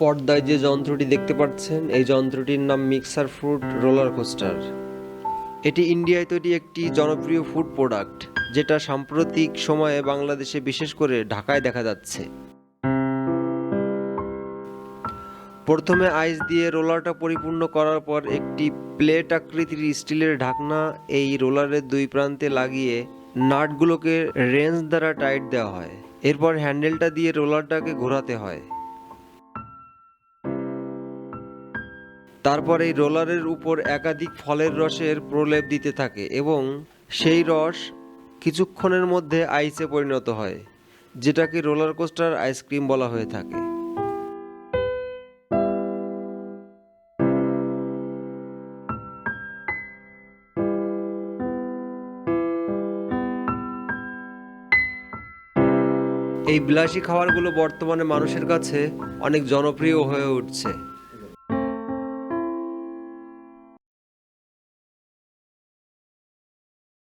পর্দায় যে যন্ত্রটি দেখতে পাচ্ছেন, এই যন্ত্রটির নাম মিক্সার ফ্রুট রোলার কোস্টার। এটি ইন্ডিয়ায় তৈরি একটি জনপ্রিয় ফুড প্রোডাক্ট, যেটা সাম্প্রতিক সময়ে বাংলাদেশে বিশেষ করে ঢাকায় দেখা যাচ্ছে। প্রথমে আইস দিয়ে রোলারটা পরিপূর্ণ করার পর একটি প্লেট আকৃতির স্টিলের ঢাকনা এই রোলারের দুই প্রান্তে লাগিয়ে নাটগুলোকে রেঞ্জ দ্বারা টাইট দেওয়া হয়। এরপর হ্যান্ডেলটা দিয়ে রোলারটাকে ঘোরাতে হয়। তারপর এই রোলারের উপর একাধিক ফলের রসের প্রলেপ দিতে থাকে এবং সেই রস কিছুক্ষণের মধ্যে আইসে পরিণত হয়, যেটাকে রোলার কোস্টার আইসক্রিম বলা হয়ে থাকে। এই বিলাসী খাবারগুলো বর্তমানে মানুষের কাছে অনেক জনপ্রিয় হয়ে উঠছে।